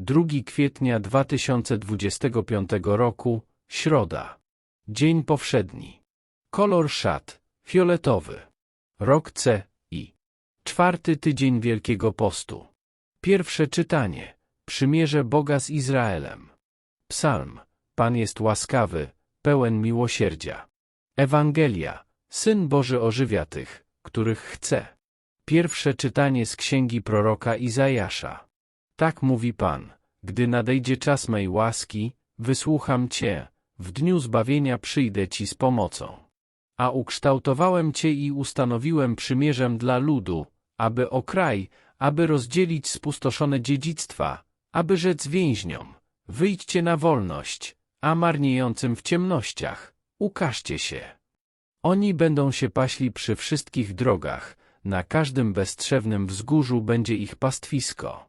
2 kwietnia 2025 roku, środa. Dzień powszedni. Kolor szat, fioletowy. Rok C i czwarty tydzień Wielkiego Postu. Pierwsze czytanie. Przymierze Boga z Izraelem. Psalm. Pan jest łaskawy, pełen miłosierdzia. Ewangelia. Syn Boży ożywia tych, których chce. Pierwsze czytanie z księgi proroka Izajasza. Tak mówi Pan, gdy nadejdzie czas mej łaski, wysłucham Cię, w dniu zbawienia przyjdę Ci z pomocą. A ukształtowałem Cię i ustanowiłem przymierzem dla ludu, aby o kraj, aby rozdzielić spustoszone dziedzictwa, aby rzec więźniom, wyjdźcie na wolność, a marniejącym w ciemnościach, ukażcie się. Oni będą się paśli przy wszystkich drogach, na każdym beztrzewnym wzgórzu będzie ich pastwisko.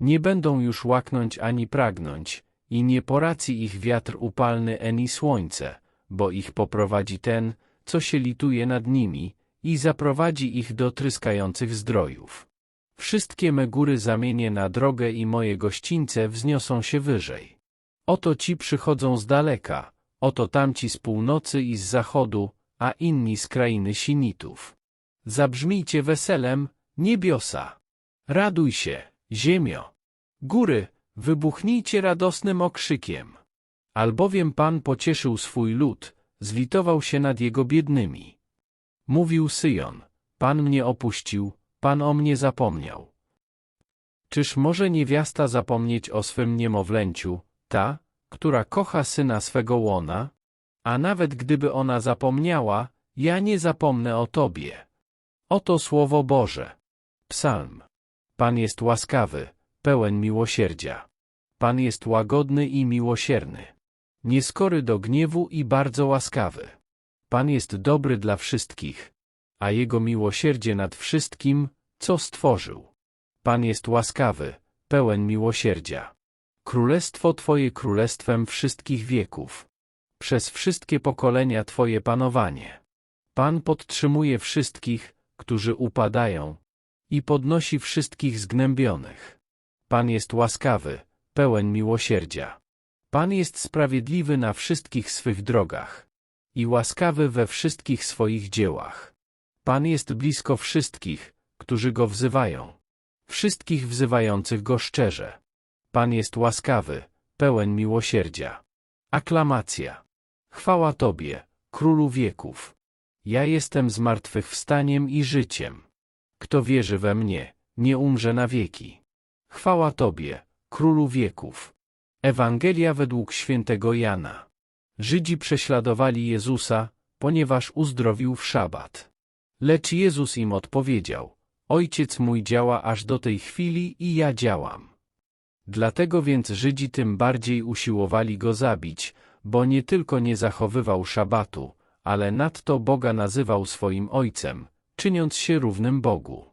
Nie będą już łaknąć ani pragnąć, i nie poraci ich wiatr upalny ani słońce, bo ich poprowadzi ten, co się lituje nad nimi, i zaprowadzi ich do tryskających zdrojów. Wszystkie me góry zamienię na drogę i moje gościńce wzniosą się wyżej. Oto ci przychodzą z daleka, oto tamci z północy i z zachodu, a inni z krainy Sinitów. Zabrzmijcie weselem, niebiosa. Raduj się, ziemio. Góry, wybuchnijcie radosnym okrzykiem. Albowiem Pan pocieszył swój lud, zlitował się nad jego biednymi. Mówił Syjon, Pan mnie opuścił, Pan o mnie zapomniał. Czyż może niewiasta zapomnieć o swym niemowlęciu, ta, która kocha syna swego łona? A nawet gdyby ona zapomniała, ja nie zapomnę o Tobie. Oto Słowo Boże. Psalm. Pan jest łaskawy, pełen miłosierdzia. Pan jest łagodny i miłosierny. Nieskory do gniewu i bardzo łaskawy. Pan jest dobry dla wszystkich, a Jego miłosierdzie nad wszystkim, co stworzył. Pan jest łaskawy, pełen miłosierdzia. Królestwo Twoje królestwem wszystkich wieków. Przez wszystkie pokolenia Twoje panowanie. Pan podtrzymuje wszystkich, którzy upadają, i podnosi wszystkich zgnębionych. Pan jest łaskawy, pełen miłosierdzia. Pan jest sprawiedliwy na wszystkich swych drogach i łaskawy we wszystkich swoich dziełach. Pan jest blisko wszystkich, którzy Go wzywają, wszystkich wzywających Go szczerze. Pan jest łaskawy, pełen miłosierdzia. Aklamacja. Chwała Tobie, Królu wieków. Ja jestem zmartwychwstaniem i życiem. Kto wierzy we mnie, nie umrze na wieki. Chwała Tobie, Królu wieków. Ewangelia według świętego Jana. Żydzi prześladowali Jezusa, ponieważ uzdrowił w szabat. Lecz Jezus im odpowiedział, Ojciec mój działa aż do tej chwili i ja działam. Dlatego więc Żydzi tym bardziej usiłowali go zabić, bo nie tylko nie zachowywał szabatu, ale nadto Boga nazywał swoim Ojcem, czyniąc się równym Bogu.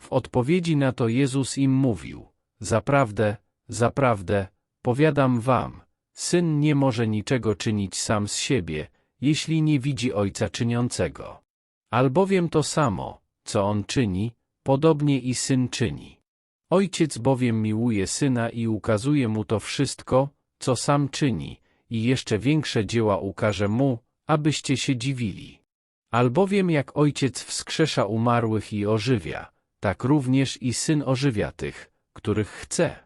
W odpowiedzi na to Jezus im mówił, Zaprawdę, zaprawdę, powiadam wam, Syn nie może niczego czynić sam z siebie, jeśli nie widzi Ojca czyniącego. Albowiem to samo, co On czyni, podobnie i Syn czyni. Ojciec bowiem miłuje Syna i ukazuje Mu to wszystko, co sam czyni, i jeszcze większe dzieła ukaże Mu, abyście się dziwili. Albowiem jak Ojciec wskrzesza umarłych i ożywia, tak również i Syn ożywia tych, których chce.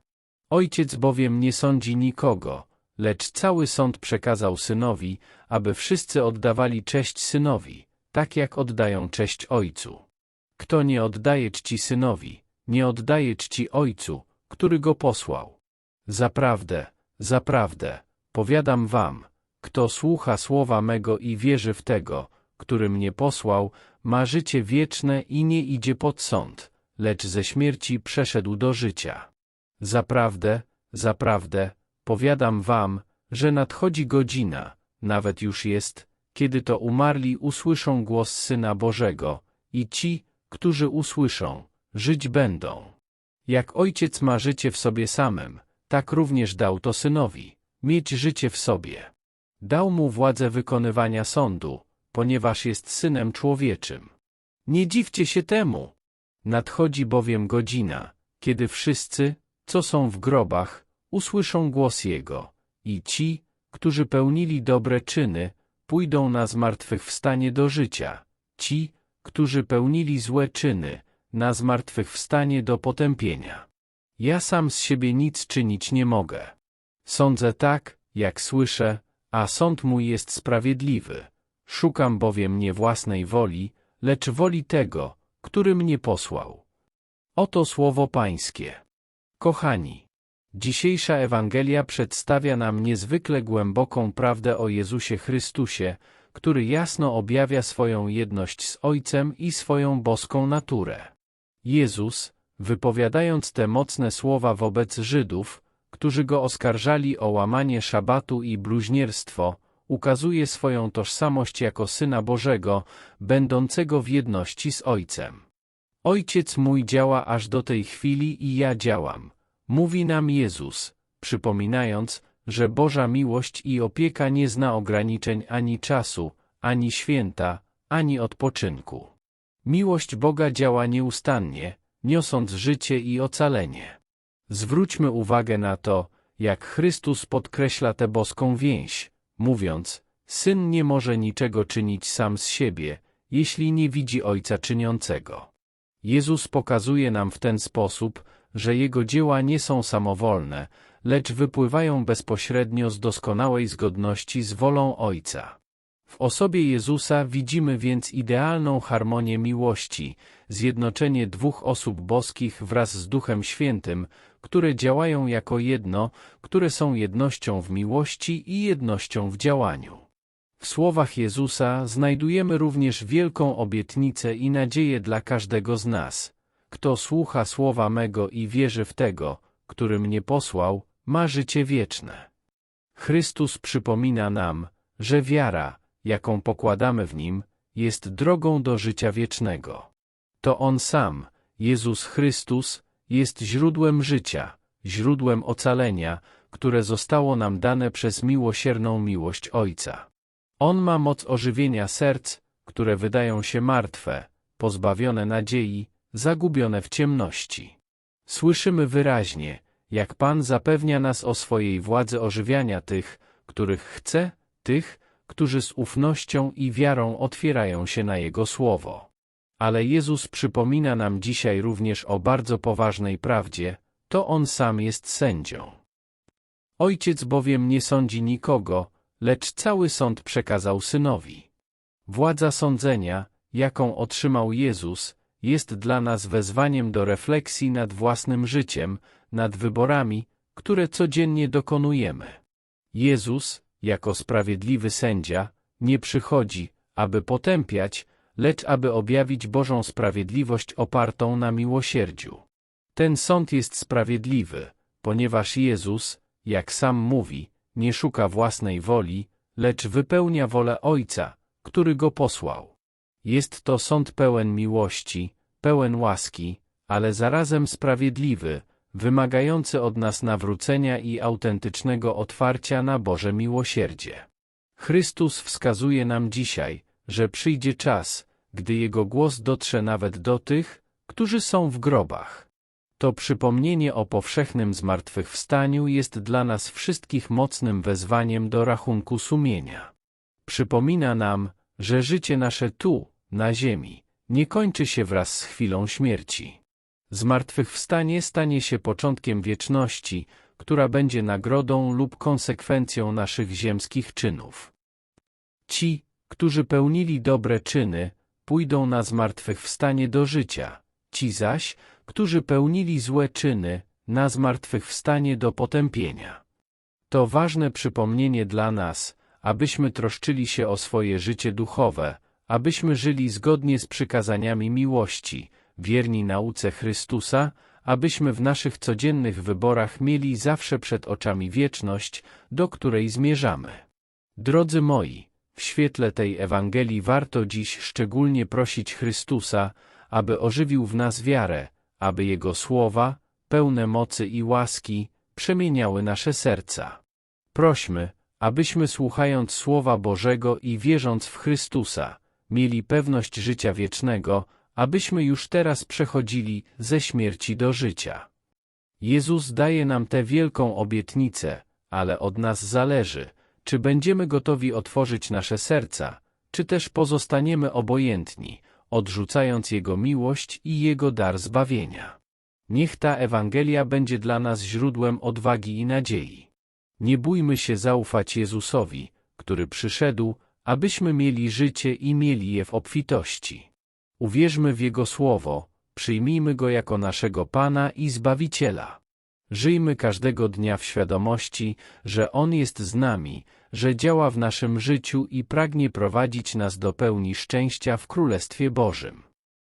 Ojciec bowiem nie sądzi nikogo, lecz cały sąd przekazał Synowi, aby wszyscy oddawali cześć Synowi, tak jak oddają cześć Ojcu. Kto nie oddaje czci Synowi, nie oddaje czci Ojcu, który go posłał. Zaprawdę, zaprawdę, powiadam wam, kto słucha słowa mego i wierzy w tego, który mnie posłał, ma życie wieczne i nie idzie pod sąd, lecz ze śmierci przeszedł do życia. Zaprawdę, zaprawdę, powiadam wam, że nadchodzi godzina, nawet już jest, kiedy to umarli usłyszą głos Syna Bożego, i ci, którzy usłyszą, żyć będą. Jak ojciec ma życie w sobie samym, tak również dał to synowi, mieć życie w sobie. Dał mu władzę wykonywania sądu, ponieważ jest synem człowieczym. Nie dziwcie się temu. Nadchodzi bowiem godzina, kiedy wszyscy, co są w grobach, usłyszą głos Jego, i ci, którzy pełnili dobre czyny, pójdą na zmartwychwstanie do życia, ci, którzy pełnili złe czyny, na zmartwychwstanie do potępienia. Ja sam z siebie nic czynić nie mogę. Sądzę tak, jak słyszę, a sąd mój jest sprawiedliwy. Szukam bowiem nie własnej woli, lecz woli tego, który mnie posłał. Oto słowo Pańskie. Kochani, dzisiejsza Ewangelia przedstawia nam niezwykle głęboką prawdę o Jezusie Chrystusie, który jasno objawia swoją jedność z Ojcem i swoją boską naturę. Jezus, wypowiadając te mocne słowa wobec Żydów, którzy go oskarżali o łamanie szabatu i bluźnierstwo, ukazuje swoją tożsamość jako Syna Bożego, będącego w jedności z Ojcem. Ojciec mój działa aż do tej chwili i ja działam, mówi nam Jezus, przypominając, że Boża miłość i opieka nie zna ograniczeń ani czasu, ani święta, ani odpoczynku. Miłość Boga działa nieustannie, niosąc życie i ocalenie. Zwróćmy uwagę na to, jak Chrystus podkreśla tę boską więź, mówiąc, Syn nie może niczego czynić sam z siebie, jeśli nie widzi Ojca czyniącego. Jezus pokazuje nam w ten sposób, że Jego dzieła nie są samowolne, lecz wypływają bezpośrednio z doskonałej zgodności z wolą Ojca. W osobie Jezusa widzimy więc idealną harmonię miłości, zjednoczenie dwóch osób boskich wraz z Duchem Świętym, które działają jako jedno, które są jednością w miłości i jednością w działaniu. W słowach Jezusa znajdujemy również wielką obietnicę i nadzieję dla każdego z nas. Kto słucha słowa mego i wierzy w tego, który mnie posłał, ma życie wieczne. Chrystus przypomina nam, że wiara, jaką pokładamy w Nim, jest drogą do życia wiecznego. To On sam, Jezus Chrystus, jest źródłem życia, źródłem ocalenia, które zostało nam dane przez miłosierną miłość Ojca. On ma moc ożywienia serc, które wydają się martwe, pozbawione nadziei, zagubione w ciemności. Słyszymy wyraźnie, jak Pan zapewnia nas o swojej władzy ożywiania tych, których chce, tych, którzy z ufnością i wiarą otwierają się na Jego Słowo. Ale Jezus przypomina nam dzisiaj również o bardzo poważnej prawdzie, to On sam jest sędzią. Ojciec bowiem nie sądzi nikogo, lecz cały sąd przekazał Synowi. Władza sądzenia, jaką otrzymał Jezus, jest dla nas wezwaniem do refleksji nad własnym życiem, nad wyborami, które codziennie dokonujemy. Jezus, jako sprawiedliwy sędzia, nie przychodzi, aby potępiać, lecz aby objawić Bożą sprawiedliwość opartą na miłosierdziu. Ten sąd jest sprawiedliwy, ponieważ Jezus, jak sam mówi, nie szuka własnej woli, lecz wypełnia wolę Ojca, który go posłał. Jest to sąd pełen miłości, pełen łaski, ale zarazem sprawiedliwy, wymagający od nas nawrócenia i autentycznego otwarcia na Boże miłosierdzie. Chrystus wskazuje nam dzisiaj, że przyjdzie czas, gdy Jego głos dotrze nawet do tych, którzy są w grobach. To przypomnienie o powszechnym zmartwychwstaniu jest dla nas wszystkich mocnym wezwaniem do rachunku sumienia. Przypomina nam, że życie nasze tu, na ziemi, nie kończy się wraz z chwilą śmierci. Zmartwychwstanie stanie się początkiem wieczności, która będzie nagrodą lub konsekwencją naszych ziemskich czynów. Ci, którzy pełnili dobre czyny, pójdą na zmartwychwstanie do życia, ci zaś, którzy pełnili złe czyny, na zmartwychwstanie do potępienia. To ważne przypomnienie dla nas, abyśmy troszczyli się o swoje życie duchowe, abyśmy żyli zgodnie z przykazaniami miłości, wierni nauce Chrystusa, abyśmy w naszych codziennych wyborach mieli zawsze przed oczami wieczność, do której zmierzamy. Drodzy moi, w świetle tej Ewangelii warto dziś szczególnie prosić Chrystusa, aby ożywił w nas wiarę, aby Jego słowa, pełne mocy i łaski, przemieniały nasze serca. Prośmy, abyśmy słuchając Słowa Bożego i wierząc w Chrystusa, mieli pewność życia wiecznego, abyśmy już teraz przechodzili ze śmierci do życia. Jezus daje nam tę wielką obietnicę, ale od nas zależy, czy będziemy gotowi otworzyć nasze serca, czy też pozostaniemy obojętni, odrzucając Jego miłość i Jego dar zbawienia. Niech ta Ewangelia będzie dla nas źródłem odwagi i nadziei. Nie bójmy się zaufać Jezusowi, który przyszedł, abyśmy mieli życie i mieli je w obfitości. Uwierzmy w Jego Słowo, przyjmijmy Go jako naszego Pana i Zbawiciela. Żyjmy każdego dnia w świadomości, że On jest z nami, że działa w naszym życiu i pragnie prowadzić nas do pełni szczęścia w Królestwie Bożym.